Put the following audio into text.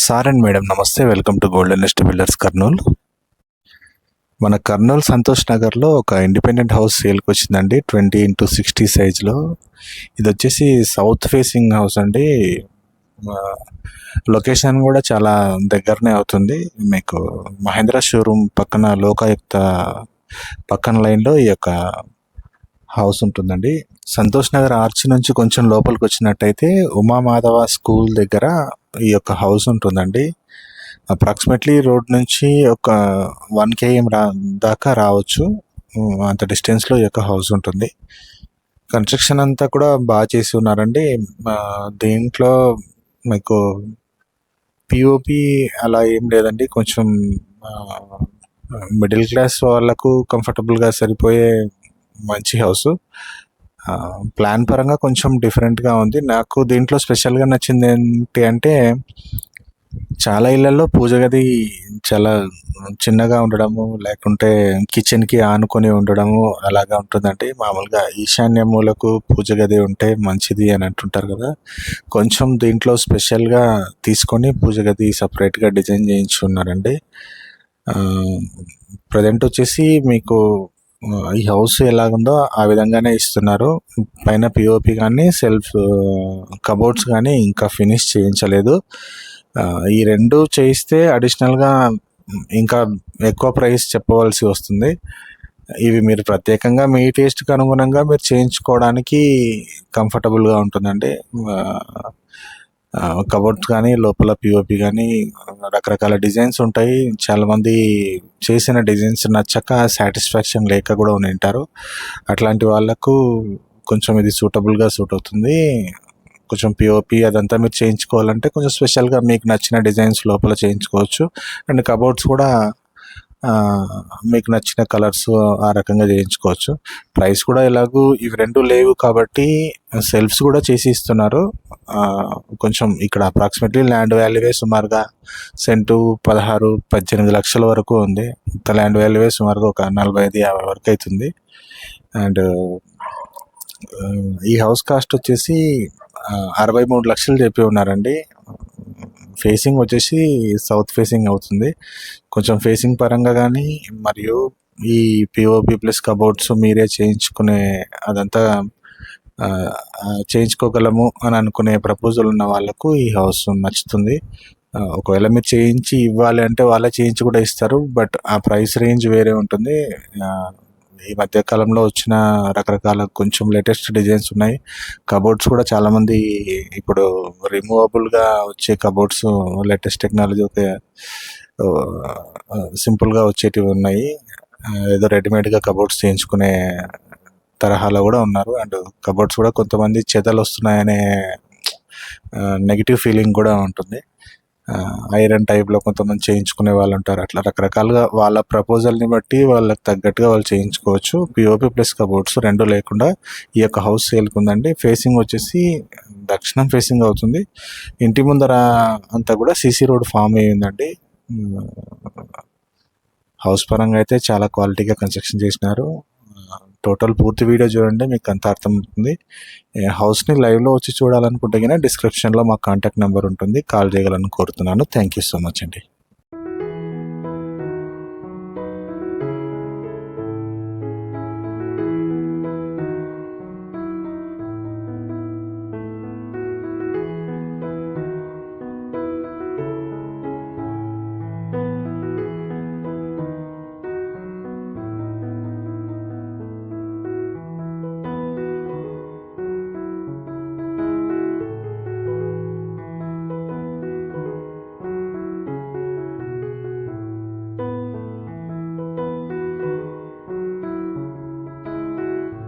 Sir and madam నమస్తే. Welcome to Golden Nest Builders Kurnool. మన కర్నూలు సంతోష్ నగర్లో ఒక ఇండిపెండెంట్ హౌస్ సేల్కి వచ్చిందండి. ట్వంటీ ఇంటూ సిక్స్టీ సైజ్లో. ఇది వచ్చేసి సౌత్ ఫేసింగ్ హౌస్ అండి. లొకేషన్ కూడా చాలా దగ్గరనే అవుతుంది. మీకు మహేంద్ర షోరూమ్ పక్కన లోకాయుక్త పక్కన లైన్లో ఈ యొక్క హౌస్ ఉంటుందండి. సంతోష్ నగర్ ఆర్చ్ నుంచి కొంచెం లోపలికి వచ్చినట్టయితే ఉమామాధవ స్కూల్ దగ్గర ఈ యొక్క హౌస్ ఉంటుందండి. అప్రాక్సిమేట్లీ రోడ్ నుంచి ఒక వన్ కేఎం రా దాకా రావచ్చు. అంత డిస్టెన్స్లో ఈ యొక్క హౌస్ ఉంటుంది. కన్స్ట్రక్షన్ అంతా కూడా బాగా చేసి ఉన్నారండి. దీంట్లో మీకు పిఓపి అలా ఏం లేదండి. కొంచెం మిడిల్ క్లాస్ వాళ్ళకు కంఫర్టబుల్గా సరిపోయే మంచి హౌస్ ప్లాన్ పరంగా కొంచెం డిఫరెంట్గా ఉంది. నాకు దీంట్లో స్పెషల్గా నచ్చింది ఏంటి అంటే చాలా ఇళ్ళలో పూజ గది చాలా చిన్నగా ఉండడము లేకుంటే కిచెన్కి ఆనుకొని ఉండడము అలాగా ఉంటుందండి. మామూలుగా ఈశాన్య మూలకు పూజ గది ఉంటే మంచిది అని అంటుంటారు కదా. కొంచెం దీంట్లో స్పెషల్గా తీసుకొని పూజ గది సపరేట్గా డిజైన్ చేయించుకున్నారండి. ప్రజెంట్ వచ్చేసి మీకు ఈ హౌస్ ఎలాగుందో ఆ విధంగానే ఇస్తున్నారు. పైన పిఓపి కానీ సెల్ఫ్ కబోర్డ్స్ కానీ ఇంకా ఫినిష్ చేయించలేదు. ఈ రెండు చేయిస్తే అడిషనల్గా ఇంకా ఎక్కువ ప్రైస్ చెప్పవలసి వస్తుంది. ఇవి మీరు ప్రత్యేకంగా మీ టేస్ట్కి అనుగుణంగా మీరు చేయించుకోవడానికి కంఫర్టబుల్గా ఉంటుందండి. కబోర్డ్స్ కానీ లోపల పిఓపి కానీ రకరకాల డిజైన్స్ ఉంటాయి. చాలామంది చేసిన డిజైన్స్ నచ్చక సాటిస్ఫాక్షన్ లేక కూడా ఉంటారు అట్లాంటి వాళ్ళకు కొంచెం ఇది సూటబుల్గా సూట్ అవుతుంది. కొంచెం పిఓపి అదంతా మీరు చేయించుకోవాలంటే కొంచెం స్పెషల్గా మీకు నచ్చిన డిజైన్స్ లోపల చేయించుకోవచ్చు. అండ్ కబోర్డ్స్ కూడా మీకు నచ్చిన కలర్స్ ఆ రకంగా చేయించుకోవచ్చు. ప్రైస్ కూడా ఎలాగూ ఇవి రెండు లేవు కాబట్టి సెల్ఫ్స్ కూడా చేసి ఇస్తున్నారు. కొంచెం ఇక్కడ అప్రాక్సిమేట్లీ ల్యాండ్ వాల్యూవే సుమారుగా సెంటు పదహారు పద్దెనిమిది లక్షల వరకు ఉంది. ఇంత ల్యాండ్ వాల్యూవే సుమారుగా ఒక నలభై ఐదు యాభై వరకు అవుతుంది. అండ్ ఈ హౌస్ కాస్ట్ వచ్చేసి అరవై మూడు లక్షలు చెప్పి ఉన్నారండి. ఫేసింగ్ వచ్చేసి సౌత్ ఫేసింగ్ అవుతుంది. కొంచెం ఫేసింగ్ పరంగా కానీ మరియు ఈ పిఓపి ప్లస్ కబోర్డ్స్ మీరే చేయించుకునే అదంతా చేయించుకోగలము అని అనుకునే ప్రపోజల్ ఉన్న వాళ్ళకు ఈ హౌస్ నచ్చుతుంది. ఒకవేళ మీరు చేయించి ఇవ్వాలి అంటే వాళ్ళే చేయించి కూడా ఇస్తారు బట్ ఆ ప్రైస్ రేంజ్ వేరే ఉంటుంది. ఈ మధ్య కాలంలో వచ్చిన రకరకాల కొంచెం లేటెస్ట్ డిజైన్స్ ఉన్నాయి. కబోర్డ్స్ కూడా చాలామంది ఇప్పుడు రిమూవబుల్గా వచ్చే కబోర్డ్స్ లేటెస్ట్ టెక్నాలజీ ఒక సింపుల్గా వచ్చేటివి ఉన్నాయి. ఏదో రెడీమేడ్గా కబోర్డ్స్ చేయించుకునే తరహాలో కూడా ఉన్నారు. అండ్ కబోర్డ్స్ కూడా కొంతమంది చెదలు వస్తున్నాయనే నెగిటివ్ ఫీలింగ్ కూడా ఉంటుంది. ఐరన్ టైప్లో కొంతమంది చేయించుకునే వాళ్ళు ఉంటారు. అట్లా రకరకాలుగా వాళ్ళ ప్రపోజల్ని బట్టి వాళ్ళకి తగ్గట్టుగా వాళ్ళు చేయించుకోవచ్చు. పిఓపి ప్లస్ కబోర్డ్స్ రెండు లేకుండా ఈ యొక్క హౌస్ సేల్కి ఉందండి ఫేసింగ్ వచ్చేసి దక్షిణం ఫేసింగ్ అవుతుంది. ఇంటి ముందర అంతా కూడా సీసీ రోడ్ ఫామ్ అయ్యిందండి హౌస్ పరంగా అయితే చాలా క్వాలిటీగా కన్స్ట్రక్షన్ చేసినారు. టోటల్ పూర్తి వీడియో చూడండి మీకు అంత అర్థమవుతుంది హౌస్ని లైవ్లో వచ్చి చూడాలనుకుంటే కానీ డిస్క్రిప్షన్లో మా కాంటాక్ట్ నెంబర్ ఉంటుంది. కాల్ చేయాలని కోరుతున్నాను. థ్యాంక్ యూ సో మచ్ అండి.